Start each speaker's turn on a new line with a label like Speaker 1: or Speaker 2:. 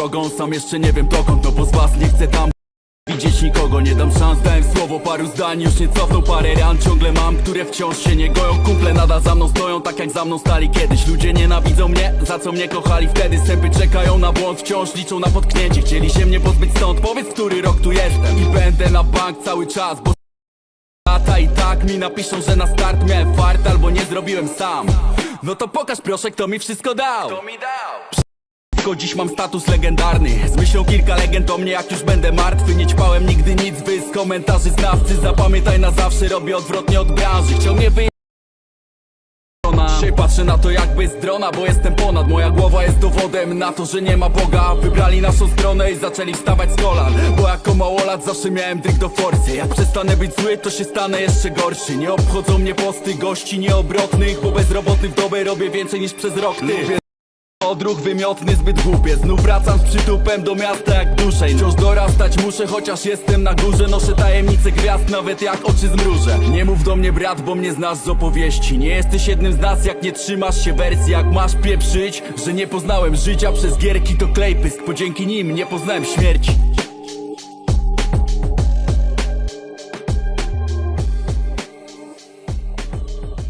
Speaker 1: drogą Sam jeszcze nie wiem dokąd, no bo z was nie chcę tam Widzieć nikogo, nie dam szans, dałem słowo paru zdań Już nie cofną parę ran, ciągle mam, które wciąż się nie goją. Kumple nadal za mną stoją, tak jak za mną stali kiedyś. Ludzie nienawidzą mnie, za co mnie kochali wtedy. Sępy czekają na błąd, wciąż liczą na potknięcie. Chcieli się mnie pozbyć stąd, powiedz, który rok tu jestem. I będę na bank cały czas, bo lata i tak mi napiszą, że na start miałem fart Albo nie zrobiłem sam. No to pokaż proszę, kto mi wszystko dał? Tylko dziś mam status legendarny. Z myślą kilka legend o mnie jak już będę martwy. Nie ćpałem nigdy nic, wy z komentarzy znawcy. Zapamiętaj na zawsze, robię odwrotnie od branży. Chciał mnie wyjechać Dzisiaj patrzę na to jakby z drona, bo jestem ponad. Moja głowa jest dowodem na to, że nie ma Boga. Wybrali naszą stronę i zaczęli wstawać z kolan. Bo jako małolat zawsze miałem dryg do forsy. Jak przestanę być zły, to się stanę jeszcze gorszy. Nie obchodzą mnie posty gości nieobrotnych Bo bez roboty w dobę robię więcej niż przez rok. Ty Odruch wymiotny, zbyt głupie. Znów wracam z przytupem do miasta jak duszej Wciąż dorastać muszę, chociaż jestem na górze. Noszę tajemnice gwiazd, nawet jak oczy zmrużę. Nie mów do mnie brat, bo mnie znasz z opowieści. Nie jesteś jednym z nas, jak nie trzymasz się wersji. Jak masz pieprzyć, że nie poznałem życia Przez gierki to klejpysk, bo dzięki nim nie poznałem śmierci